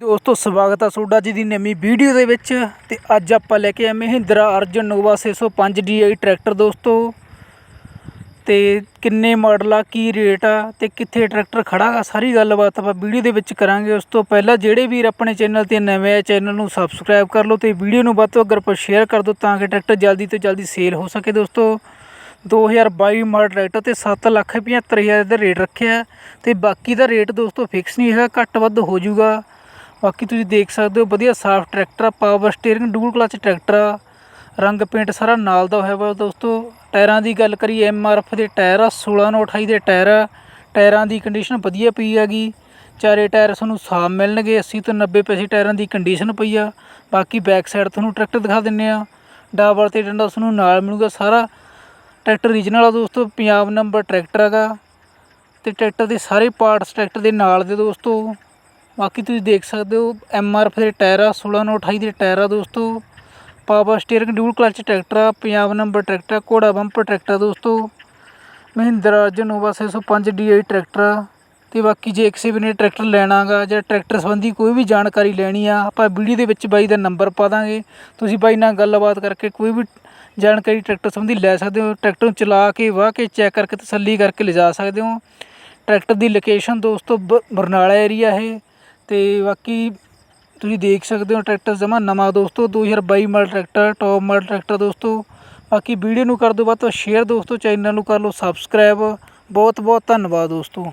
ਦੋਸਤੋ, ਸਵਾਗਤ ਆ ਤੁਹਾਡਾ ਜੀ ਦੀ ਨਵੀਂ ਵੀਡੀਓ ਦੇ ਵਿੱਚ। ਤੇ ਅੱਜ ਆਪਾਂ ਲੈ ਕੇ ਆਏ Mahindra Arjun Novo 605 DI tractor ਦੋਸਤੋ। ਤੇ ਕਿੰਨੇ ਮਾਡਲ ਆ, ਕੀ ਰੇਟ ਆ, ਤੇ ਕਿੱਥੇ ਟਰੈਕਟਰ ਖੜਾ ਗਾ ਸਾਰੀ ਗੱਲਬਾਤ ਆਪਾਂ ਵੀਡੀਓ ਦੇ ਵਿੱਚ ਕਰਾਂਗੇ। ਉਸ ਤੋਂ ਪਹਿਲਾਂ ਜਿਹੜੇ ਵੀਰ ਆਪਣੇ ਚੈਨਲ ਤੇ ਨਵੇਂ ਆ, ਚੈਨਲ ਨੂੰ ਸਬਸਕ੍ਰਾਈਬ ਕਰ ਲਓ ਤੇ ਵੀਡੀਓ ਨੂੰ ਵੱਧ ਤੋਂ ਅਗਰ ਪਰ ਸ਼ੇਅਰ ਕਰ ਦਿਓ ਤਾਂ ਕਿ ਟਰੈਕਟਰ ਜਲਦੀ ਤੋਂ ਜਲਦੀ ਸੇਲ ਹੋ ਸਕੇ ਦੋਸਤੋ। 2022 ਮਾਡਲ ਟਰੈਕਟਰ ਤੇ 7 ਲੱਖ 75000 ਦਾ ਰੇਟ ਰੱਖਿਆ। ਤੇ ਬਾਕੀ ਦਾ ਰੇਟ ਦੋਸਤੋ ਫਿਕਸ ਨਹੀਂ ਹੈਗਾ, ਘੱਟ ਵੱਧ ਹੋ ਜਾਊਗਾ। ਬਾਕੀ ਤੁਸੀਂ ਦੇਖ ਸਕਦੇ ਹੋ, ਵਧੀਆ ਸਾਫ਼ ਟਰੈਕਟਰ ਆ power steering dual clutch tractor ਆ। ਰੰਗ ਪੇਂਟ ਸਾਰਾ ਨਾਲ ਦਾ ਹੋਇਆ ਵਾ। ਦੋਸਤੋ, ਟਾਇਰਾਂ ਦੀ ਗੱਲ ਕਰੀਏ ਐਮ ਆਰ ਐਫ ਦੇ ਟਾਇਰ ਆ 16 ਨੂੰ 28 ਦੇ ਟਾਇਰ ਆ। ਟਾਇਰਾਂ ਦੀ ਕੰਡੀਸ਼ਨ ਵਧੀਆ ਪਈ ਹੈਗੀ। ਚਾਰੇ ਟਾਇਰ ਤੁਹਾਨੂੰ ਸਾਫ਼ ਮਿਲਣਗੇ। 80 ਤੋਂ 90 ਪੈਸੇ ਟਾਇਰਾਂ ਦੀ ਕੰਡੀਸ਼ਨ ਪਈ ਆ। ਬਾਕੀ ਬੈਕ ਸਾਈਡ ਤੁਹਾਨੂੰ ਟਰੈਕਟਰ ਦਿਖਾ ਦਿੰਨੇ ਆ। ਡਬਲ ਤੇ ਡੰਡਾ ਤੁਹਾਨੂੰ ਨਾਲ ਮਿਲੂਗਾ ਸਾਰਾ। ਟਰੈਕਟਰ ਰੀਜਨਲ ਆ ਦੋਸਤੋ ਪੰਜਾਬ ਨੰਬਰ ਟਰੈਕਟਰ ਹੈਗਾ। ਤੇ ਟਰੈਕਟਰ ਦੇ ਸਾਰੇ ਪਾਰਟਸ ਟਰੈਕਟਰ ਦੇ ਨਾਲ ਦੇ ਦੋਸਤੋ। ਬਾਕੀ ਤੁਸੀਂ ਦੇਖ ਸਕਦੇ ਹੋ ਐਮ ਆਰ ਐਫ ਦੇ ਟਾਇਰ ਆ 16 ਨੂੰ 28 ਦੇ ਟਾਇਰ ਆ ਦੋਸਤੋ। Power steering dual clutch tractor ਆ ਪੰਜਾਬ ਨੰਬਰ ਟਰੈਕਟਰ ਆ, ਘੋੜਾ ਬੰਪਰ ਟਰੈਕਟਰ ਆ ਦੋਸਤੋ। ਮਹਿੰਦਰਾ ਜਨੋਵਾ 605 DI ਟਰੈਕਟਰ। ਆ ਤੇ ਬਾਕੀ ਜੇ ਕਿਸੇ ਵੀ ਨੇ ਟਰੈਕਟਰ ਲੈਣਾਗਾ ਜਾਂ ਟਰੈਕਟਰ ਸੰਬੰਧੀ ਕੋਈ ਵੀ ਜਾਣਕਾਰੀ ਲੈਣੀ ਆ ਆਪਾਂ ਵੀਡੀਓ ਦੇ ਵਿੱਚ ਬਾਈ ਦਾ ਨੰਬਰ ਪਾ ਦਾਂਗੇ। ਤੁਸੀਂ ਬਾਈ ਨਾਲ ਗੱਲਬਾਤ ਕਰਕੇ ਕੋਈ ਵੀ ਜਾਣਕਾਰੀ ਟਰੈਕਟਰ ਸੰਬੰਧੀ ਲੈ ਸਕਦੇ ਹੋ। ਟਰੈਕਟਰ ਨੂੰ ਚਲਾ ਕੇ ਵਾਹ ਕੇ ਚੈੱਕ ਕਰਕੇ ਤਸੱਲੀ ਕਰਕੇ ਲਿਜਾ ਸਕਦੇ ਹੋ। ਟਰੈਕਟਰ ਦੀ ਲੋਕੇਸ਼ਨ ਦੋਸਤੋ ਬ- ਬਰਨਾਲਾ ਏਰੀਆ ਹੈ ਅਤੇ ਬਾਕੀ ਤੁਸੀਂ ਦੇਖ ਸਕਦੇ ਹੋ ਟਰੈਕਟਰ ਜਮਾ ਨਵਾਂ ਦੋਸਤੋ 2022 model tractor, top model tractor ਦੋਸਤੋ। ਬਾਕੀ ਵੀਡੀਓ ਨੂੰ ਕਰ ਦਿਓ ਵੱਧ ਤੋਂ ਸ਼ੇਅਰ ਦੋਸਤੋ, ਚੈਨਲ ਨੂੰ ਕਰ ਲਓ, ਸਬਸਕ੍ਰਾਈਬ। ਬਹੁਤ ਬਹੁਤ ਧੰਨਵਾਦ ਦੋਸਤੋ।